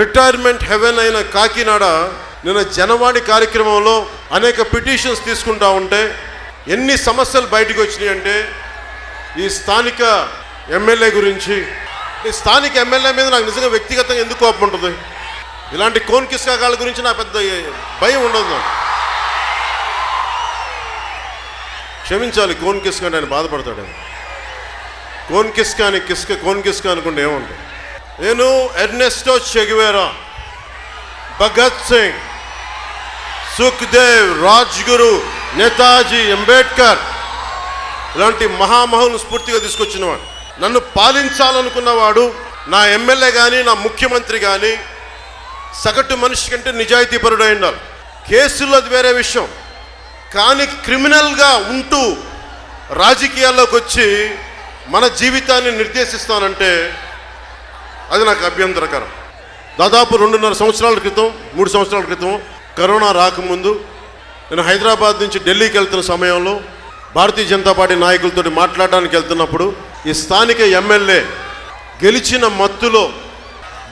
Retirement haven అయిన కాకినాడ నిన్న జనవాణి కార్యక్రమంలో అనేక పిటిషన్స్ తీసుకుంటా ఉంటే ఎన్ని సమస్యలు బయటకు వచ్చినాయి అంటే ఈ స్థానిక ఎమ్మెల్యే గురించి. ఈ స్థానిక ఎమ్మెల్యే మీద నాకు నిజంగా వ్యక్తిగతంగా ఎందుకు కోపం ఉంటుంది? ఇలాంటి కోన్ కిస్కాకాల గురించి నాకు పెద్ద భయం ఉండదు నాకు. క్షమించాలి కోన్ కిస్క అంటే ఆయన బాధపడతాడు కోన్ కిస్క అని కిస్క కోన్ కిస్క అనుకుంటే ఏముంటుంది? నేను Ernesto Che Guevara. Bhagat Singh Sukhdev Rajguru Netaji Ambedkar ఇలాంటి మహామహులను స్ఫూర్తిగా తీసుకొచ్చినవాడు. నన్ను పాలించాలనుకున్నవాడు నా ఎమ్మెల్యే కానీ నా ముఖ్యమంత్రి కానీ సగటు మనిషి కంటే నిజాయితీపరుడై ఉండాలి. కేసుల్లో అది వేరే విషయం. కానీ క్రిమినల్గా ఉంటూ రాజకీయాల్లోకి వచ్చి మన జీవితాన్ని నిర్దేశిస్తానంటే అది నాకు అభ్యంతరకరం. దాదాపు రెండున్నర సంవత్సరాల క్రితం మూడు సంవత్సరాల క్రితం కరోనా రాకముందు నేను హైదరాబాద్ నుంచి ఢిల్లీకి వెళ్తున్న సమయంలో భారతీయ జనతా పార్టీ నాయకులతో మాట్లాడడానికి వెళ్తున్నప్పుడు ఈ స్థానిక ఎమ్మెల్యే గెలిచిన మత్తులో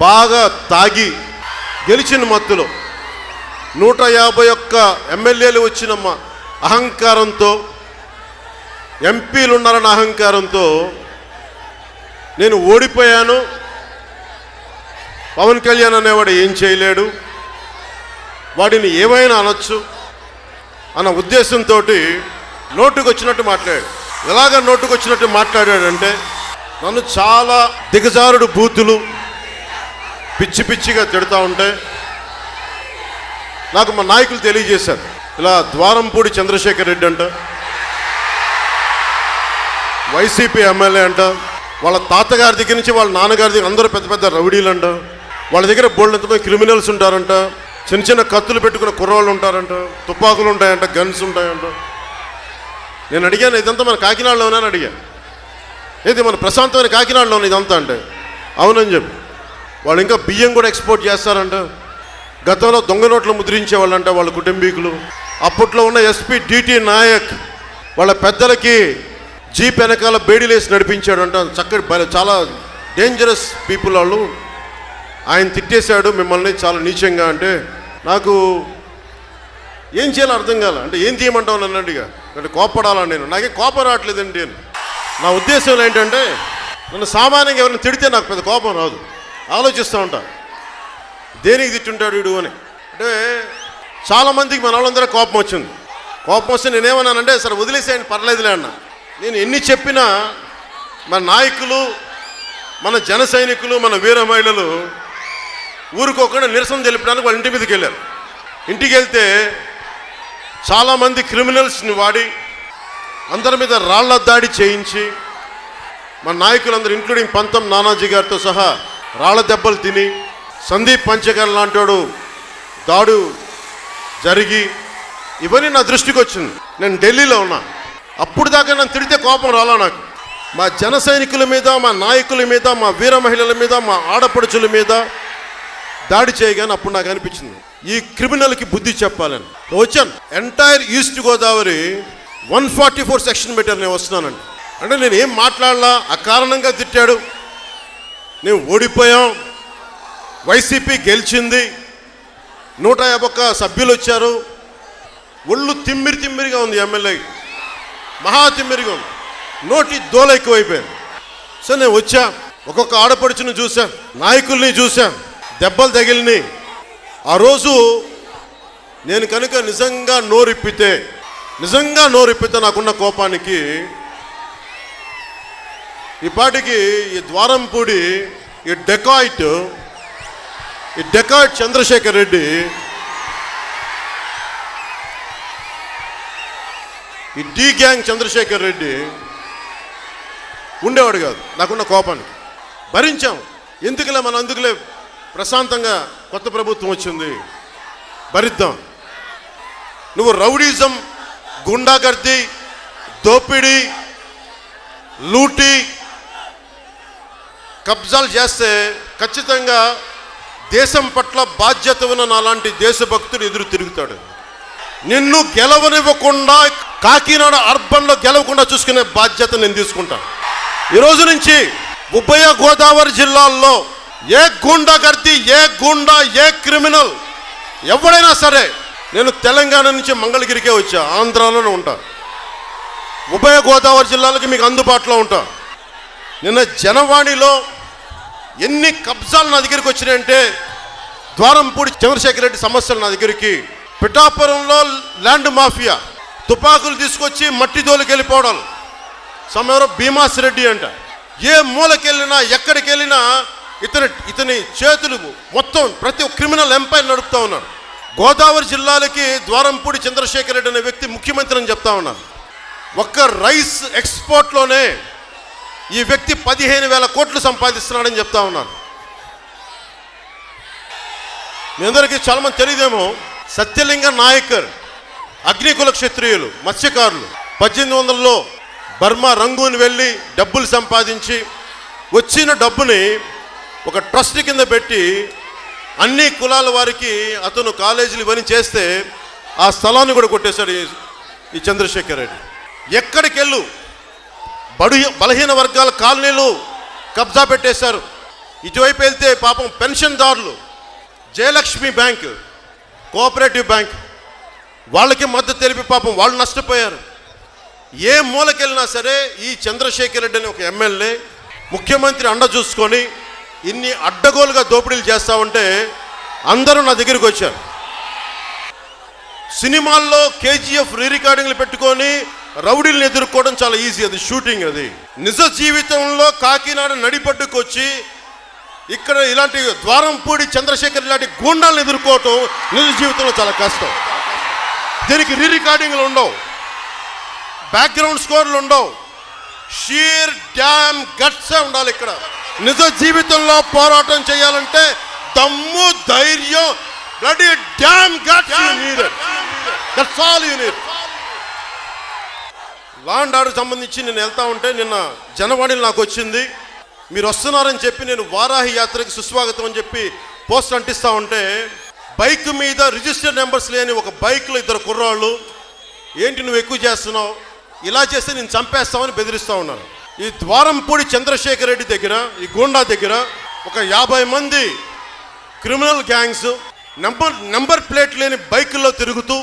బాగా తాగి గెలిచిన మత్తులో నూట యాభై ఒక్క ఎమ్మెల్యేలు వచ్చిన మ- అహంకారంతో ఎంపీలు ఉన్నారన్న అహంకారంతో నేను ఓడిపోయాను. పవన్ కళ్యాణ్ అనేవాడు ఏం చేయలేడు. వాడిని ఏమైనా అనొచ్చు అన్న ఉద్దేశంతో నోటుకు వచ్చినట్టు మాట్లాడాడు. ఎలాగ నోటుకు వచ్చినట్టు మాట్లాడాడంటే నన్ను చాలా దిగజారుడు బూతులు పిచ్చి పిచ్చిగా తిడతా ఉంటే నాకు మా నాయకులు తెలియజేశారు. ఇలా ద్వారంపూడి చంద్రశేఖర్ రెడ్డి అంట వైసీపీ ఎమ్మెల్యే అంట వాళ్ళ తాతగారి దగ్గర నుంచి వాళ్ళ నాన్నగారి దగ్గర అందరూ పెద్ద పెద్ద రౌడీలు అంట వాళ్ళ దగ్గర బోల్డ్ ఎంతమంది క్రిమినల్స్ ఉంటారంట చిన్న చిన్న కత్తులు పెట్టుకున్న కుర్రవాళ్ళు ఉంటారంట తుపాకులు ఉంటాయంట గన్స్ ఉంటాయంట. నేను అడిగాను ఇదంతా మన కాకినాడలోనే? అని అడిగాను. ఏది మన ప్రశాంతమైన కాకినాడలోనే ఇదంతా? అంటే అవునని చెప్పి. వాళ్ళు ఇంకా బియ్యం కూడా ఎక్స్పోర్ట్ చేస్తారంట. గతంలో దొంగ నోట్లు ముద్రించే వాళ్ళంట వాళ్ళ కుటుంబీకులు. అప్పట్లో ఉన్న ఎస్పీ డిటి నాయక్ వాళ్ళ పెద్దలకి జీప్ వెనకాల బేడీలేసి నడిపించాడంట. చక్కటి చాలా డేంజరస్ పీపుల్ వాళ్ళు. ఆయన తిట్టేశాడు మిమ్మల్ని చాలా నీచంగా అంటే నాకు ఏం చేయాలో అర్థం కాల. అంటే ఏం తీయమంటావు నన్ను అడిగా. అంటే కోపడాలా నేను? నాకే కోపం రావట్లేదండి నేను. నా ఉద్దేశం ఏంటంటే నన్ను సామాన్యంగా ఎవరైనా తిడితే నాకు పెద్ద కోపం రాదు. ఆలోచిస్తూ ఉంటా. దేనికి తిట్టుంటాడు వీడు అని? అంటే చాలామందికి మన వాళ్ళందరూ కోపం వచ్చింది. కోపం వస్తే నేనేమన్నానంటే సరే వదిలేసేయండి పర్లేదులే అన్న. నేను ఎన్ని చెప్పినా మన నాయకులు మన జన సైనికులు మన వీర మహిళలు ఊరుకోకుండా నిరసన తెలిపడానికి వాళ్ళ ఇంటి మీదకి వెళ్ళారు. ఇంటికి వెళ్తే చాలామంది క్రిమినల్స్ని వాడి అందరి మీద రాళ్ళ దాడి చేయించి మన నాయకులందరూ ఇంక్లూడింగ్ పంతం నానాజీ గారితో సహా రాళ్ళ దెబ్బలు తిని సందీప్ పంచకర్ లాంటివాడు దాడు జరిగి ఇవన్నీ నా దృష్టికి వచ్చింది. నేను ఢిల్లీలో ఉన్నా. అప్పుడు దాకా నన్ను తిడితే కోపం రాలా నాకు. మా జన సైనికుల మీద మా నాయకుల మీద మా వీర మహిళల మీద మా ఆడపడుచుల మీద దాడి చేయగానే అప్పుడు నాకు అనిపించింది ఈ క్రిమినల్కి బుద్ధి చెప్పాలని. వచ్చాను. Entire east Godavari one forty four section పెట్టారు నేను వస్తున్నానండి. అంటే నేను ఏం మాట్లాడలా? అకారణంగా తిట్టాడు. నేను ఓడిపోయాం. వైసీపీ గెలిచింది. నూట యాభై ఒక్క సభ్యులు వచ్చారు. ఒళ్ళు తిమ్మిరి తిమ్మిరిగా ఉంది ఎమ్మెల్యే. మహా తిమ్మిరిగా ఉంది. నోటి దోల ఎక్కువైపోయింది. సో నేను వచ్చా. ఒక్కొక్క ఆడపడుచుని చూసా. నాయకుల్ని చూసా. దెబ్బలు తగిలినాయి. ఆ రోజు నేను కనుక నిజంగా నోరిప్పితే నిజంగా నోరిప్పితే నాకున్న కోపానికి ఈ పాటికి ఈ ద్వారంపూడి ఈ డెకాయిట్ ఈ డెకాయిట్ చంద్రశేఖర్ రెడ్డి ఈ డి గ్యాంగ్ చంద్రశేఖర్ రెడ్డి ఉండేవాడు కాదు. నాకున్న కోపానికి. భరించాం. ఎందుకులే మనం అందుకులే ప్రశాంతంగా కొత్త ప్రభుత్వం వచ్చింది. భరిద్దాం. నువ్వు రౌడీజం గుండాగర్ది దోపిడీ లూటీ కబ్జాలు చేస్తే ఖచ్చితంగా దేశం పట్ల బాధ్యత ఉన్న నాలాంటి దేశభక్తుడు ఎదురు తిరుగుతాడు. నిన్ను గెలవనివ్వకుండా కాకినాడ అర్బన్లో గెలవకుండా చూసుకునే బాధ్యత నేను తీసుకుంటాను. ఈరోజు నుంచి ఉభయ గోదావరి జిల్లాల్లో ఏ గూండాగర్ది ఏ గూండా ఏ క్రిమినల్? ఎవడైనా సరే నేను తెలంగాణ నుంచి మంగళగిరికే వచ్చా ఆంధ్రాలోనే ఉంటా. ఉభయ గోదావరి జిల్లాలకి మీకు అందుబాటులో ఉంటా. నిన్న జనవాణిలో ఎన్ని కబ్జాలు నా దగ్గరికి వచ్చినాయంటే ద్వారంపూడి చంద్రశేఖర రెడ్డి సమస్యలు నా దగ్గరికి పిఠాపురంలో ల్యాండ్ మాఫియా తుపాకులు తీసుకొచ్చి మట్టి దోలికి వెళ్ళిపోవడం. సమయంలో భీమాస్ రెడ్డి అంట. ఏ మూలకెళ్ళినా ఎక్కడికి వెళ్ళినా ఇతని ఇతని చేతులు మొత్తం ప్రతి క్రిమినల్ ఎంపైర్ నడుపుతా ఉన్నాడు గోదావరి జిల్లాలకి ద్వారంపూడి చంద్రశేఖర్ రెడ్డి అనే వ్యక్తి ముఖ్యమంత్రి అని చెప్తా ఉన్నాను ఒక్క రైస్ ఎక్స్పోర్ట్లోనే ఈ వ్యక్తి పదిహేను వేల కోట్లు సంపాదిస్తున్నాడని చెప్తా ఉన్నాను మీ అందరికీ చాలా మంది తెలియదేమో సత్యలింగ నాయకర్ అగ్నికుల క్షత్రియులు మత్స్యకారులు. పద్దెనిమిది వందలలో బర్మా రంగూన్ వెళ్ళి డబ్బులు సంపాదించి వచ్చిన డబ్బుని ఒక ట్రస్ట్ కింద పెట్టి అన్ని కులాల వారికి అతను కాలేజీలు ఇవన్నీ చేస్తే ఆ స్థలాన్ని కూడా కొట్టేశాడు ఈ- చంద్రశేఖర్ రెడ్డి. ఎక్కడికి వెళ్ళు బడు బలహీన వర్గాల కాలనీలు కబ్జా పెట్టేశారు. ఇటువైపు వెళ్తే పాపం పెన్షన్దారులు జయలక్ష్మి బ్యాంక్ కోఆపరేటివ్ బ్యాంక్. వాళ్ళకి మద్దతు తెలిపి పాపం వాళ్ళు నష్టపోయారు. ఏ మూలకెళ్ళినా సరే ఈ చంద్రశేఖర్ రెడ్డి అని ఒక ఎమ్మెల్యే ముఖ్యమంత్రి అండ చూసుకొని ఇన్ని అడ్డగోలుగా దోపిడీలు చేస్తా ఉంటే అందరూ నా దగ్గరికి వచ్చారు. సినిమాల్లో కేజీఎఫ్ రీ రికార్డింగ్లు పెట్టుకొని రౌడీలను ఎదుర్కోవడం చాలా ఈజీ అది షూటింగ్ అది. నిజ జీవితంలో కాకినాడ నడిపడ్డుకు వచ్చి ఇక్కడ ఇలాంటి ద్వారంపూడి చంద్రశేఖర్ ఇలాంటి గూండాలను ఎదుర్కోవటం నిజ జీవితంలో చాలా కష్టం. దీనికి రీ రికార్డింగ్లు ఉండవు. బ్యాక్గ్రౌండ్ స్కోర్లు ఉండవు. షీర్ డ్యామ్ గట్సే ఉండాలి ఇక్కడ. నిజ జీవితంలో పోరాటం చేయాలంటే దమ్ము ధైర్యం bloody damn guts you needed that's all you need law and order సంబంధించి నేను వెళ్తా ఉంటే నిన్న జనవాణిలో నాకు వచ్చింది. మీరు వస్తున్నారని చెప్పి నేను వారాహి యాత్రకి సుస్వాగతం అని చెప్పి పోస్ట్ అంటిస్తా ఉంటే బైక్ మీద రిజిస్టర్ నెంబర్స్ లేని ఒక బైక్లో ఇద్దరు కుర్రాళ్ళు ఏంటి నువ్వు ఎక్కువ చేస్తున్నావు? ఇలా చేస్తే నేను చంపేస్తామని బెదిరిస్తా ఉన్నాను ఈ ద్వారంపూడి చంద్రశేఖర్ రెడ్డి దగ్గర ఈ గూండా దగ్గర ఒక యాభై మంది criminal gangs number number plate లేని బైకుల్లో తిరుగుతూ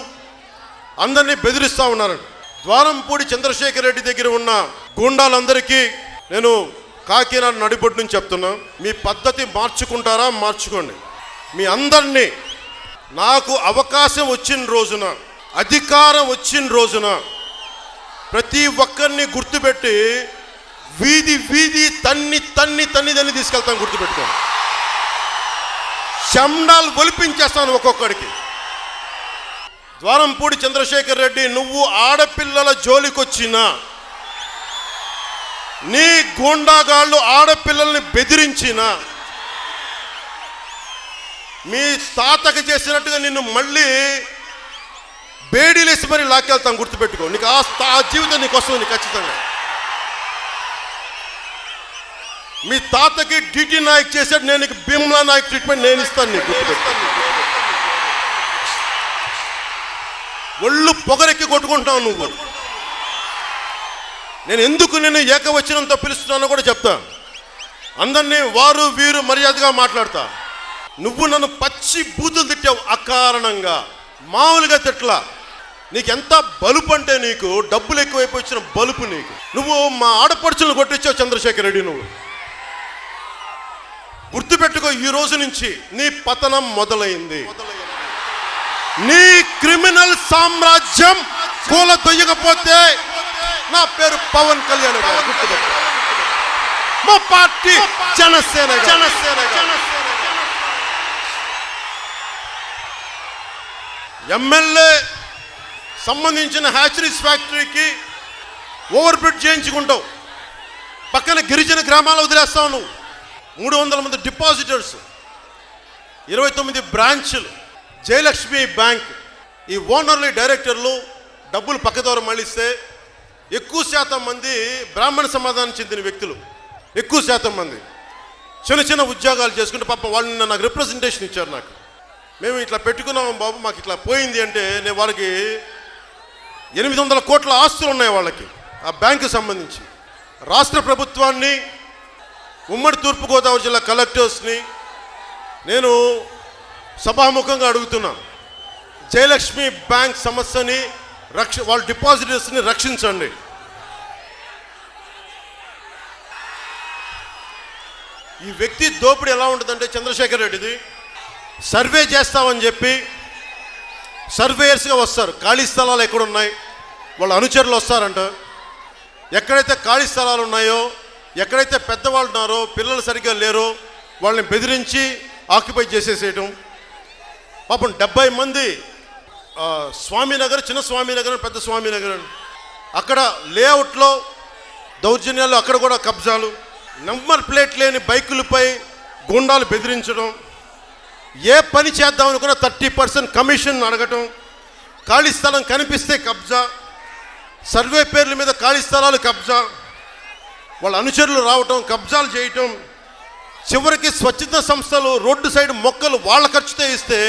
అందరినీ బెదిరిస్తూ ఉన్నారు. ద్వారంపూడి చంద్రశేఖర్ రెడ్డి దగ్గర ఉన్న గూండాలందరికీ నేను కాకినాడ నడిబొడ్డు నుంచి చెప్తున్నా మీ పద్ధతి మార్చుకుంటారా? మార్చుకోండి. మీ అందరినీ నాకు అవకాశం వచ్చిన రోజున అధికారం వచ్చిన రోజున ప్రతి ఒక్కరిని గుర్తుపెట్టి వీధి వీధి తన్ని తన్ని తన్ని తన్ని తీసుకెళ్తాను గుర్తుపెట్టుకోండి శండాలు ఒలిపించేస్తాను ఒక్కొక్కడికి. ద్వారంపూడి చంద్రశేఖర్ రెడ్డి నువ్వు ఆడపిల్లల జోలికొచ్చినా నీ గూండాగాళ్ళు ఆడపిల్లల్ని బెదిరించిన మీ తాతకి చేసినట్టుగా నిన్ను మళ్ళీ బేడీలేసి మరి లాక్కెళ్తాం గుర్తుపెట్టుకో. నీకు ఆ జీవితం నీకు వస్తుంది ఖచ్చితంగా. మీ తాతకి డిటి నాయక్ చేశాడు నేను నీకు భీమ్లా నాయక్ ట్రీట్మెంట్ నేను ఇస్తాను నీకు. ఒళ్ళు పొగరెక్కి కొట్టుకుంటున్నావు నువ్వు. నేను ఎందుకు నేను ఏకవచనంతో పిలుస్తున్నానో కూడా చెప్తా. అందరినీ వారు వీరు మర్యాదగా మాట్లాడతా. నువ్వు నన్ను పచ్చి బూతులు తిట్టావు అకారణంగా. మామూలుగా తిట్లా. నీకు ఎంత బలుపు అంటే నీకు డబ్బులు ఎక్కువైపోయి వచ్చిన బలుపు నీకు. నువ్వు మా ఆడపడుచులను కొట్టించావు చంద్రశేఖర్ రెడ్డి నువ్వు. గుర్తుపెట్టుకో ఈ రోజు నుంచి నీ పతనం మొదలైంది నీ క్రిమినల్ సామ్రాజ్యం కూల దొయ్యకపోతే నా పేరు పవన్ కళ్యాణ్. గుర్తుపెట్టుకో. మా పార్టీ జనసేన జనసేన ఎమ్మెల్యే సంబంధించిన హ్యాచరీస్ ఫ్యాక్టరీకి ఓవర్ బ్రిడ్జ్ చేయించుకుంటావు పక్కన గిరిజన గ్రామాలు వదిలేస్తావు నువ్వు మూడు వందల మంది డిపాజిటర్స్ ఇరవై తొమ్మిది బ్రాంచ్లు జయలక్ష్మి బ్యాంక్. ఈ ఓనర్లు డైరెక్టర్లు డబ్బులు పక్కదోర మళ్ళిస్తే ఎక్కువ శాతం మంది బ్రాహ్మణ సమాధానం చెందిన వ్యక్తులు. ఎక్కువ శాతం మంది. చిన్న చిన్న ఉద్యోగాలు చేసుకుంటే పాపం వాళ్ళు నిన్న నాకు రిప్రజెంటేషన్ ఇచ్చారు నాకు. మేము ఇట్లా పెట్టుకున్నాం బాబు మాకు ఇట్లా పోయింది అంటే నేను వాళ్ళకి ఎనిమిది వందల కోట్ల ఆస్తులు ఉన్నాయి వాళ్ళకి ఆ బ్యాంకు సంబంధించి. రాష్ట్ర ప్రభుత్వాన్ని ఉమ్మడి తూర్పుగోదావరి జిల్లా కలెక్టర్స్ని నేను సభాముఖంగా అడుగుతున్నాను జయలక్ష్మి బ్యాంక్ సమస్యని రక్ష వాళ్ళ డిపాజిటర్స్ని రక్షించండి. ఈ వ్యక్తి దోపిడీ ఎలా ఉంటుందంటే చంద్రశేఖర్ రెడ్డిది సర్వే చేస్తామని చెప్పి సర్వేయర్స్గా వస్తారు. ఖాళీ స్థలాలు ఎక్కడున్నాయి? వాళ్ళ అనుచరులు వస్తారంట. ఎక్కడైతే ఖాళీ స్థలాలు ఉన్నాయో ఎక్కడైతే పెద్దవాళ్ళు ఉన్నారో పిల్లలు సరిగ్గా లేరో వాళ్ళని బెదిరించి ఆక్యుపై చేసేసేయటం. పాపం డెబ్బై మంది స్వామినగర్ చిన్న స్వామినగర్ పెద్ద స్వామినగర్ అక్కడ లేఅవుట్లో దౌర్జన్యాలు అక్కడ కూడా కబ్జాలు. నెంబర్ ప్లేట్ లేని బైకులపై గుండాలు బెదిరించడం. ఏ పని చేద్దామని కూడా థర్టీ పర్సెంట్ కమిషన్ అడగటం. ఖాళీ స్థలం కనిపిస్తే కబ్జా. సర్వే పేర్ల మీద ఖాళీ స్థలాలు కబ్జా. వాళ్ళ అనుచరులు రావటం కబ్జాలు చేయటం చివరికి స్వచ్ఛత సంస్థలు రోడ్డు సైడ్ మొక్కలు వాళ్ళ ఖర్చుతో ఇస్తే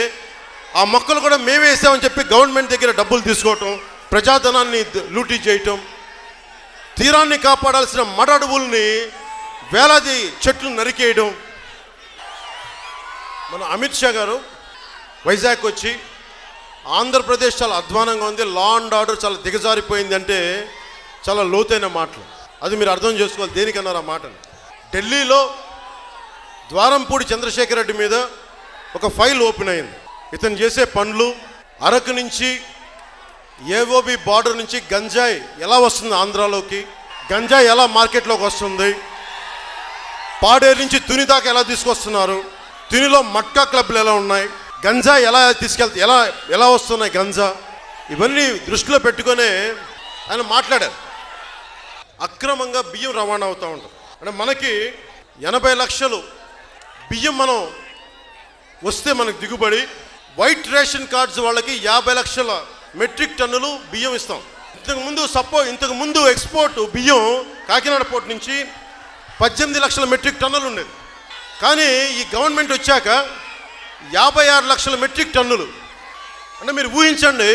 ఆ మొక్కలు కూడా మేమే వేసామని చెప్పి గవర్నమెంట్ దగ్గర డబ్బులు తీసుకోవటం ప్రజాధనాన్ని లూటీ చేయటం తీరాన్ని కాపాడాల్సిన మడ అడవుల్ని వేలాది చెట్లు నరికేయడం. మన అమిత్ షా గారు వైజాగ్ వచ్చి ఆంధ్రప్రదేశ్ చాలా అధ్వానంగా ఉంది లా అండ్ ఆర్డర్ చాలా దిగజారిపోయింది అంటే చాలా లోతైన మాటలు. అది మీరు అర్థం చేసుకోవాలి. దేనికన్నారు ఆ మాటను? ఢిల్లీలో ద్వారంపూడి చంద్రశేఖర్ రెడ్డి మీద ఒక ఫైల్ ఓపెన్ అయింది. ఇతను చేసే పనులు అరకు నుంచి ఏఓబి బార్డర్ నుంచి గంజాయి ఎలా వస్తుంది ఆంధ్రాలోకి? గంజాయి ఎలా మార్కెట్లోకి వస్తుంది? పాడేరు నుంచి తుని దాకా ఎలా తీసుకొస్తున్నారు? తునిలో మట్కా క్లబ్లు ఎలా ఉన్నాయి? గంజా ఎలా తీసుకెళ్తా ఎలా ఎలా వస్తున్నాయి గంజా? ఇవన్నీ దృష్టిలో పెట్టుకొని ఆయన మాట్లాడారు. అక్రమంగా బియ్యం రవాణా అవుతూ ఉంటాం. అంటే మనకి ఎనభై లక్షలు బియ్యం మనం వస్తే మనకు దిగుబడి వైట్ రేషన్ కార్డ్స్ వాళ్ళకి యాభై లక్షల మెట్రిక్ టన్నులు బియ్యం ఇస్తాం. ఇంతకుముందు సపో ఇంతకుముందు ఎక్స్పోర్ట్ బియ్యం కాకినాడ పోర్ట్ నుంచి పద్దెనిమిది లక్షల మెట్రిక్ టన్నులు ఉండేది. కానీ ఈ గవర్నమెంట్ వచ్చాక యాభై ఆరు లక్షల మెట్రిక్ టన్నులు. అంటే మీరు ఊహించండి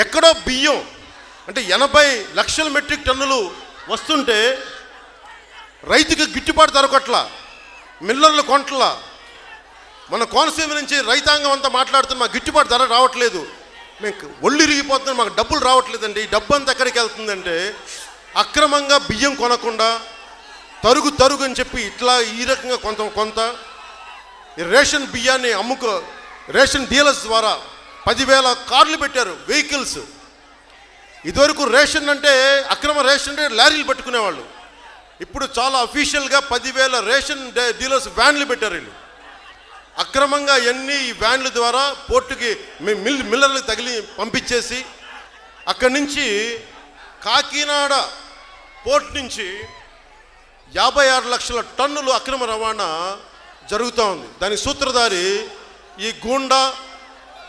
ఎక్కడో బియ్యం అంటే ఎనభై లక్షల మెట్రిక్ టన్నులు వస్తుంటే రైతుకి గిట్టుబాటు దొరకట్లా మిల్లర్లు కొంటలా. మన కోనసీమ నుంచి రైతాంగం అంతా మాట్లాడుతున్న మాకు గిట్టుబాటు ధర రావట్లేదు. మేము ఒళ్ళు ఇరిగిపోతున్నాం మాకు డబ్బులు రావట్లేదండి. ఈ డబ్బు అంతా ఎక్కడికి వెళ్తుందంటే అక్రమంగా బియ్యం కొనకుండా తరుగు తరుగు అని చెప్పి ఇట్లా ఈ రకంగా కొంత కొంత రేషన్ బియ్యాన్ని అమ్ముకో రేషన్ డీలర్స్ ద్వారా పదివేల కార్లు పెట్టారు వెహికల్స్. ఇదివరకు రేషన్ అంటే అక్రమ రేషన్ అంటే లారీలు పట్టుకునేవాళ్ళు. ఇప్పుడు చాలా అఫీషియల్గా పదివేల రేషన్ డే- డీలర్స్ వ్యాన్లు పెట్టారు వీళ్ళు. అక్రమంగా ఎన్ని ఈ వ్యాన్ల ద్వారా పోర్టుకి మిల్ మిల్లర్లకు తగిలి పంపించేసి అక్కడి నుంచి కాకినాడ పోర్ట్ నుంచి యాభై ఆరు లక్షల టన్నులు అక్రమ రవాణా జరుగుతూ ఉంది. దాని సూత్రధారి ఈ గూండా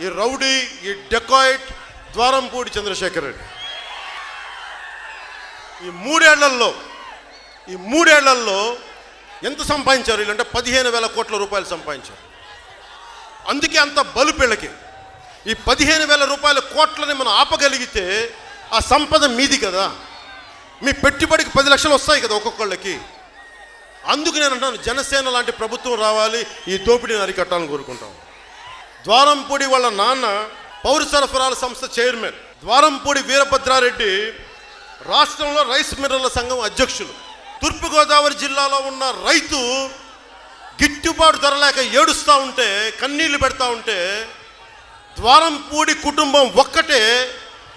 ఈ రౌడీ ఈ డెకాయిట్ ద్వారంపూడి చంద్రశేఖర్ రెడ్డి. ఈ మూడేళ్ళలో ఈ మూడేళ్ళలో ఎంత సంపాదించారు వీళ్ళంటే పదిహేను వేల కోట్ల రూపాయలు సంపాదించారు. అందుకే అంత బలు పిల్లకి. ఈ పదిహేను వేల రూపాయల కోట్లని మనం ఆపగలిగితే ఆ సంపద మీది కదా. మీ పెట్టుబడికి పది లక్షలు వస్తాయి కదా ఒక్కొక్కళ్ళకి. అందుకు నేను అంటాను జనసేన లాంటి ప్రభుత్వం రావాలి ఈ దోపిడీని అరికట్టాలని కోరుకుంటాం. ద్వారంపూడి వాళ్ళ నాన్న పౌర సరఫరాల సంస్థ చైర్మన్ ద్వారంపూడి వీరభద్రారెడ్డి రాష్ట్రంలో రైస్ మిల్లర్ల సంఘం అధ్యక్షులు. తూర్పుగోదావరి జిల్లాలో ఉన్న రైతు గిట్టుబాటు ధర లేక ఏడుస్తూ ఉంటే కన్నీళ్ళు పెడతా ఉంటే ద్వారంపూడి కుటుంబం ఒక్కటే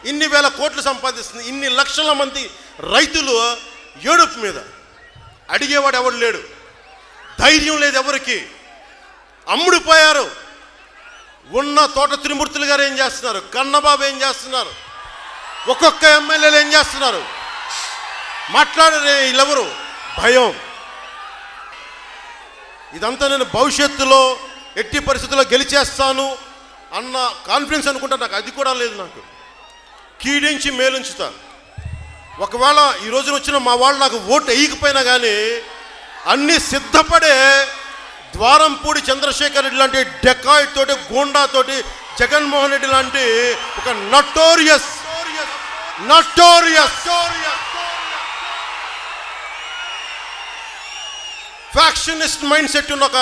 ఇన్ని వేల కోట్లు సంపాదిస్తుంది. ఇన్ని లక్షల మంది రైతులు ఏడుపు మీద. అడిగేవాడు ఎవడు లేడు. ధైర్యం లేదు ఎవరికి. అమ్ముడిపోయారు. ఉన్న తోట త్రిమూర్తులు గారు ఏం చేస్తున్నారు? కన్నబాబు ఏం చేస్తున్నారు? ఒక్కొక్క ఎమ్మెల్యేలు ఏం చేస్తున్నారు? మాట్లాడరే వీళ్ళెవరు? భయం. ఇదంతా నేను భవిష్యత్తులో ఎట్టి పరిస్థితుల్లో గెలిచేస్తాను అన్న కాన్ఫిడెన్స్ అనుకుంటా నాకు. అది కూడా లేదు నాకు. కీడించి మేలుంచుతా. ఒకవేళ ఈ రోజున వచ్చిన మా వాళ్ళు నాకు ఓటు వేయకపోయినా కానీ అన్నీ సిద్ధపడే ద్వారంపూడి చంద్రశేఖర్ రెడ్డి లాంటి డెకాయిట్ తోటి గూండాతోటి జగన్మోహన్ రెడ్డి లాంటి ఒక notorious notorious factionist mind set ఉన్న ఒక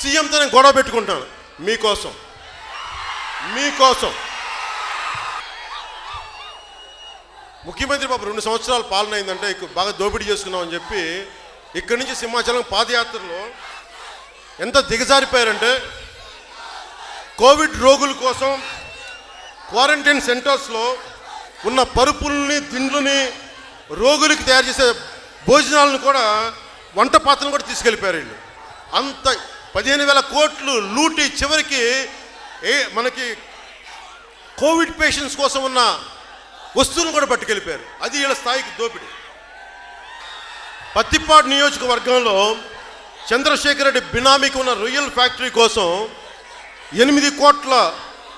సీఎంతో నేను గొడవ పెట్టుకుంటాను మీకోసం. మీకోసం. ముఖ్యమంత్రి బాబు రెండు సంవత్సరాలు పాలన అయిందంటే బాగా దోపిడీ చేసుకున్నామని చెప్పి ఇక్కడి నుంచి సింహాచలం పాదయాత్రలో ఎంత దిగజారిపోయారంటే కోవిడ్ రోగుల కోసం క్వారంటైన్ సెంటర్స్లో ఉన్న పరుపుల్ని దిండ్లని రోగులకి తయారు చేసే భోజనాలను కూడా వంట పాత్రను కూడా తీసుకెళ్ళిపోయారు వీళ్ళు. అంత పదిహేను వేల కోట్లు లూటి చివరికి ఏ మనకి కోవిడ్ పేషెంట్స్ కోసం ఉన్న వస్తువులను కూడా పట్టుకెళ్ళిపోయారు. అది వీళ్ళ స్థాయికి దోపిడీ. పత్తిపాడు నియోజకవర్గంలో చంద్రశేఖర్ రెడ్డి బినామీకి ఉన్న రొయ్యల్ ఫ్యాక్టరీ కోసం ఎనిమిది కోట్ల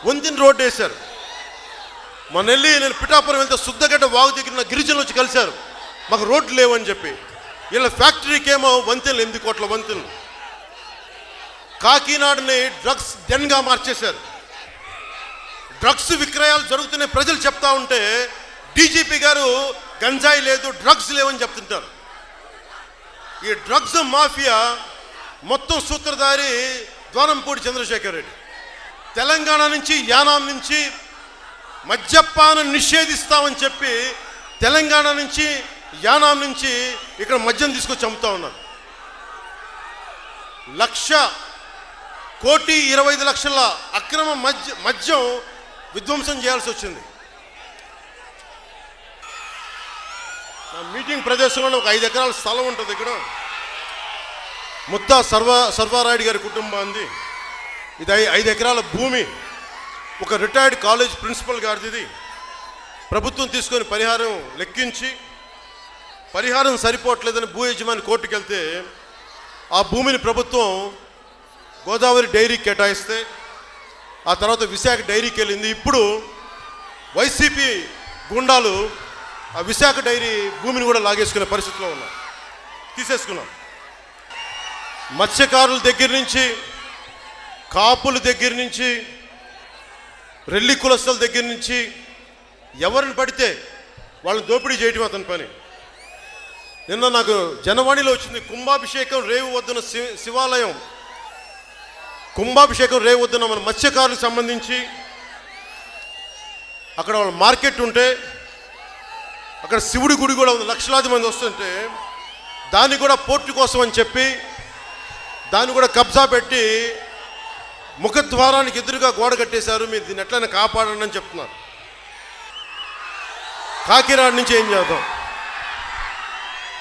వంతిన రోడ్డు వేశారు. మన వెళ్ళి నేను పిఠాపురం వెళ్తే శుద్ధగడ్డ వాగు దగ్గర ఉన్న గిరిజనులు వచ్చి కలిశారు. మాకు రోడ్లు లేవని చెప్పి. వీళ్ళ ఫ్యాక్టరీకి ఏమో వంతెనలు ఎనిమిది కోట్ల వంతెనలు. కాకినాడని డ్రగ్స్ డెన్గా మార్చేశారు. డ్రగ్స్ విక్రయాలు జరుగుతున్నాయి ప్రజలు చెప్తా ఉంటే డీజీపీ గారు గంజాయి లేదు డ్రగ్స్ లేవని చెప్తుంటారు. ఈ డ్రగ్స్ మాఫియా మొత్తం సూత్రధారి ద్వారంపూడి చంద్రశేఖర్ రెడ్డి. తెలంగాణ నుంచి యానాం నుంచి మద్యపానం నిషేధిస్తామని చెప్పి తెలంగాణ నుంచి యానాం నుంచి ఇక్కడ మద్యం తీసుకొచ్చి అమ్ముతా ఉన్నారు. లక్ష కోటి ఇరవై ఐదు లక్షల అక్రమ మద్య మద్యం విధ్వంసం చేయాల్సి వచ్చింది. నా మీటింగ్ ప్రదేశంలో ఒక ఐదు ఎకరాల స్థలం ఉంటుంది ఇక్కడ. ముత్తా సర్వ సర్వారాయుడు గారి కుటుంబాంది ఇది ఐదు ఎకరాల భూమి. ఒక రిటైర్డ్ కాలేజ్ ప్రిన్సిపల్ గారిది. ప్రభుత్వం తీసుకొని పరిహారం లెక్కించి పరిహారం సరిపోవట్లేదని భూ యజమాని కోర్టుకు వెళ్తే ఆ భూమిని ప్రభుత్వం గోదావరి డైరీకి కేటాయిస్తే ఆ తర్వాత విశాఖ డైరీకి వెళ్ళింది. ఇప్పుడు వైసీపీ గుండాలు ఆ విశాఖ డైరీ భూమిని కూడా లాగేసుకునే పరిస్థితిలో ఉన్నాం. తీసేసుకున్నాం. మత్స్యకారుల దగ్గర నుంచి కాపుల దగ్గర నుంచి రెల్లి కులస్తుల దగ్గర నుంచి ఎవరిని పడితే వాళ్ళని దోపిడీ చేయటం అతని పని. నిన్న నాకు జనవాణిలో వచ్చింది కుంభాభిషేకం రేవు వద్దున శి- శివాలయం. కుంభాభిషేకం రేవు వద్దున మన మత్స్యకారులకు సంబంధించి అక్కడ వాళ్ళ మార్కెట్ ఉంటే అక్కడ శివుడి గుడి కూడా ఉంది. లక్షలాది మంది వస్తుంటే దాన్ని కూడా పోర్టు కోసం అని చెప్పి దాన్ని కూడా కబ్జా పెట్టి ముఖద్వారానికి ఎదురుగా గోడ కట్టేశారు మీరు దీన్ని ఎట్లయినా కాపాడండి అని చెప్తున్నారు. కాకినాడ నుంచి ఏం చేద్దాం?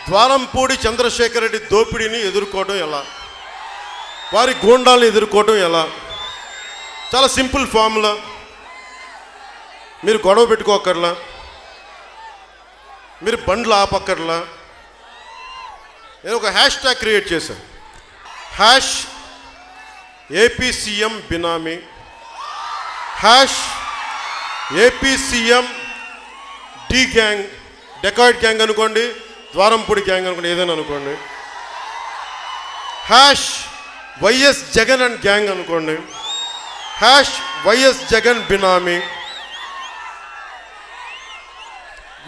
ద్వారంపూడి చంద్రశేఖర్ రెడ్డి దోపిడీని ఎదుర్కోవడం ఎలా? వారి గూండాలను ఎదుర్కోవడం ఎలా? చాలా సింపుల్ ఫార్ములా. మీరు గొడవ పెట్టుకోకర్లా. మీరు బండ్లు ఆపక్కర్లా. నేను ఒక హ్యాష్ ట్యాగ్ క్రియేట్ చేశాను hash AP CM benami hash AP CM D gang dacoit gang అనుకోండి ద్వారంపూడి గ్యాంగ్ అనుకోండి ఏదైనా అనుకోండి. Hash YS Jagan and gang అనుకోండి. హ్యాష్ వైఎస్ జగన్ బినామీ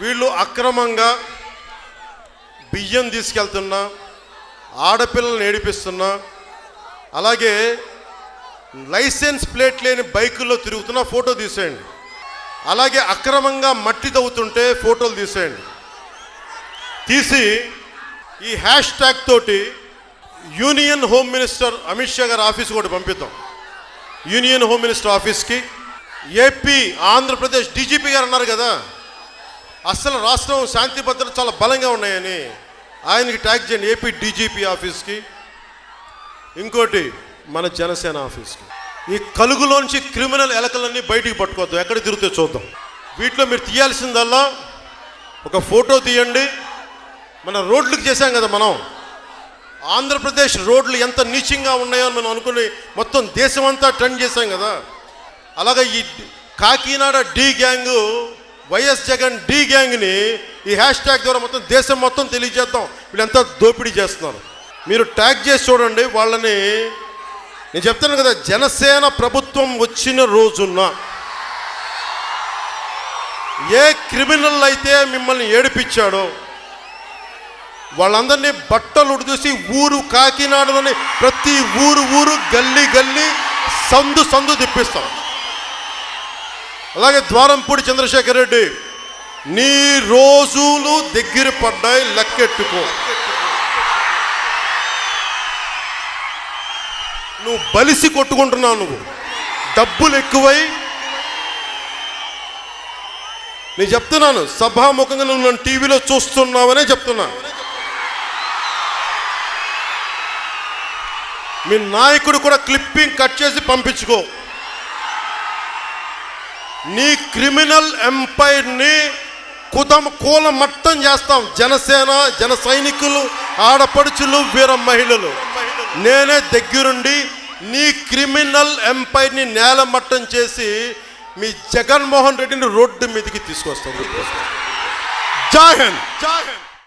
వీళ్ళు అక్రమంగా బియ్యం తీసుకెళ్తున్నా ఆడపిల్లల్ని ఏడిపిస్తున్నా అలాగే లైసెన్స్ ప్లేట్ లేని బైకుల్లో తిరుగుతున్న ఫోటో తీసేయండి. అలాగే అక్రమంగా మట్టి తవ్వుతుంటే ఫోటోలు తీసేయండి. తీసి ఈ హ్యాష్ ట్యాగ్ తోటి union home minister Amit Shah గారి ఆఫీస్ కూడా పంపిద్దాం. యూనియన్ హోమ్ మినిస్టర్ ఆఫీస్కి ఏపీ ఆంధ్రప్రదేశ్ డీజీపీ గారు అన్నారు కదా అసలు రాష్ట్రం శాంతి భద్రత చాలా బలంగా ఉన్నాయని ఆయనకి ట్యాగ్ చేయండి ఏపీ డీజీపీ ఆఫీస్కి. ఇంకోటి మన జనసేన ఆఫీస్కి. ఈ కలుగులోంచి క్రిమినల్ ఎలకలన్నీ బయటికి పట్టుకోవద్దు ఎక్కడ తిరిగితే చూద్దాం. వీటిలో మీరు తీయాల్సిందల్లా ఒక ఫోటో తీయండి. మన రోడ్లకు చేశాం కదా మనం. ఆంధ్రప్రదేశ్ రోడ్లు ఎంత నీచంగా ఉన్నాయో అని మనం అనుకుని మొత్తం దేశమంతా టర్న్ చేశాం కదా. అలాగే ఈ Kakinada D gang YS Jagan D గ్యాంగ్ని ఈ హ్యాష్ ట్యాగ్ ద్వారా మొత్తం దేశం మొత్తం తెలియజేద్దాం. వీళ్ళంతా దోపిడీ చేస్తున్నారు. మీరు ట్యాగ్ చేసి చూడండి వాళ్ళని నేను చెప్తాను కదా జనసేన ప్రభుత్వం వచ్చిన రోజున ఏ క్రిమినల్ అయితే మిమ్మల్ని ఏడిపించాడో వాళ్ళందరినీ బట్టలు ఉడిదూసి ఊరు కాకినాడలోని ప్రతి ఊరు ఊరు గల్లీ గల్లీ సందు సందు తిప్పిస్తాం. అలాగే ద్వారంపూడి చంద్రశేఖర్ రెడ్డి నీ రోజులు దగ్గర పడ్డాయి లెక్కెట్టుకో. నువ్వు బలిసి కొట్టుకుంటున్నావు నువ్వు. డబ్బులు ఎక్కువై నేను చెప్తున్నాను సభాముఖంగా నువ్వు నన్ను టీవీలో చూస్తున్నావనే చెప్తున్నా. మీ నాయకుడు కూడా క్లిప్పింగ్ కట్ చేసి పంపించుకో. నీ క్రిమినల్ ఎంపైర్ని కుదం కూల మట్టం చేస్తాం. జనసేన జన సైనికులు ఆడపడుచులు వీర మహిళలు. నేనే దగ్గరుండి నీ క్రిమినల్ ఎంపైర్ని నేలమట్టం చేసి మీ జగన్మోహన్ రెడ్డిని రోడ్డు మీదకి తీసుకొస్తాను. జాహన్ జాహన్